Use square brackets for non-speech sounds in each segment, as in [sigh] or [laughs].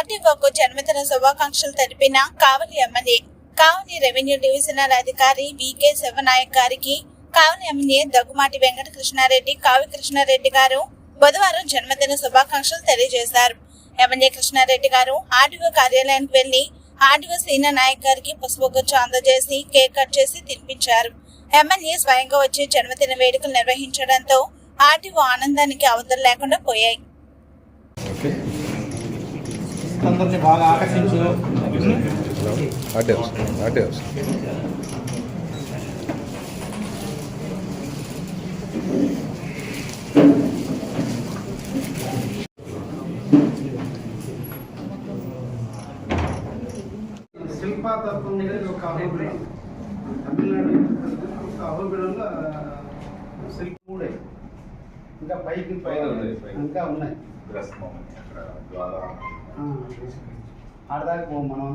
ఆర్టీఓకు జన్మదిన శుభాకాంక్షలు తెలిపిన Kavali MLA. Kavali revenue divisional అధికారి వికే శివనాయక్ గారికి కావలి ఎమ్మెల్యే దగ్గుమాటి వెంకట కృష్ణారెడ్డి కావి కృష్ణారెడ్డి గారు బుధవారం జన్మదిన శుభాకాంక్షలు తెలియజేశారు. ఎమ్మెల్యే కృష్ణారెడ్డి గారు ఆర్టీఓ కార్యాలయానికి వెళ్ళి ఆర్టీఓ సీనా నాయక్ గారికి పసుపు అందజేసి కేక్ కట్ చేసి తినిపించారు. ఎమ్మెల్యే స్వయంగా వచ్చి జన్మదిన వేడుకలు నిర్వహించడంతో ఆర్టీఓ ఆనందానికి అవతలు లేకుండా పోయాయి. అందరినీ బాగా ఆకర్షించు అడ్డే వస్తుంది అడ్డే వస్తుంది శిల్పా తత్వం అనేది ఒక అహోబిలం తమిళనాడు ఒక అహోబిలంలో శిల్ప మూడే ఇంకా పైకి పైన ఉన్నాయి, పైన. ఇంకా ఉన్నాయి ఆ, ఆడదాకా మనం.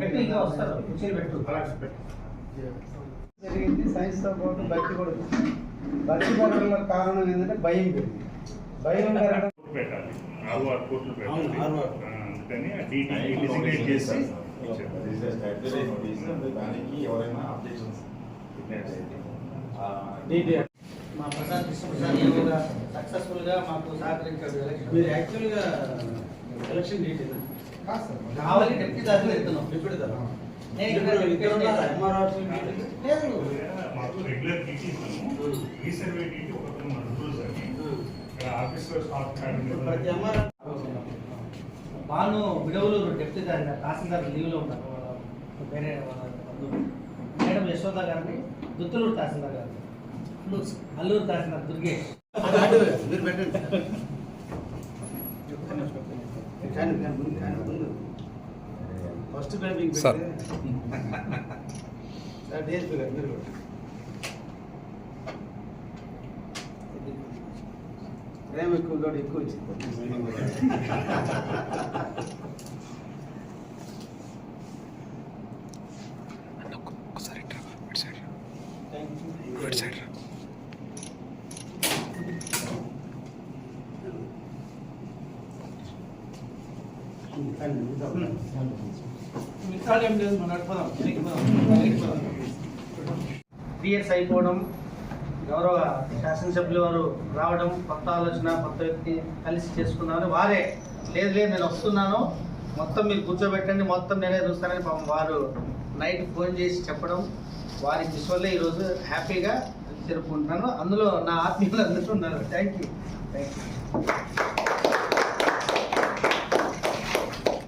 జరిగింది. సైన్స్తో పాటు భక్తి కూడా. భక్తి పడడంలో కారణం ఏంటంటే భయం పెరిగింది. భయం పెరగడం పెట్టాలి. కోట్లు అందుకని చేసి. దానికి ఎవరైనా అబ్జెక్షన్స్ మా ప్రసాద్ కృష్ణ ప్రసాద్ ఏవో గారు సక్సెస్ఫుల్గా మాకు సహకరించాడు ఎలక్షన్ మీరు యాక్చువల్గా ఎలక్షన్ డేట్ కావాలి డిప్యూటీ దాఖలు ఎత్తున్నాం డిప్యూటీ మాకు రెగ్యులర్ ఇస్తాము రూల్స్ అని విడవలూరు డిప్యూటీ తహసీల్దార్లో ఉన్నారు వేరే. మేడం యశోద గారిని దుత్తులూరు తహసీల్దార్ గారు అల్లూరు తహసీల్దార్ దుర్గేష్. మీరు పెట్టండి. First sir. ప్రేమ ఎక్కువ కూడా ఎక్కువ వచ్చింది. [laughs] ఒకసారి త్రీ ఇయర్స్ అయిపోవడం గౌరవ శాసనసభ్యులు వారు రావడం కొత్త ఆలోచన కొత్త వ్యక్తి కలిసి చేసుకున్నారు వారే లేదు లేదు నేను వస్తున్నాను మొత్తం మీరు కూర్చోబెట్టండి మొత్తం నేనే చూస్తానని పాపం వారు నైట్ ఫోన్ చేసి చెప్పడం వారి విశ్వల్లే ఈరోజు హ్యాపీగా జరుపుకుంటున్నాను అందులో నా ఆత్మీయులు అందరూ ఉన్నారు. Thank you thank you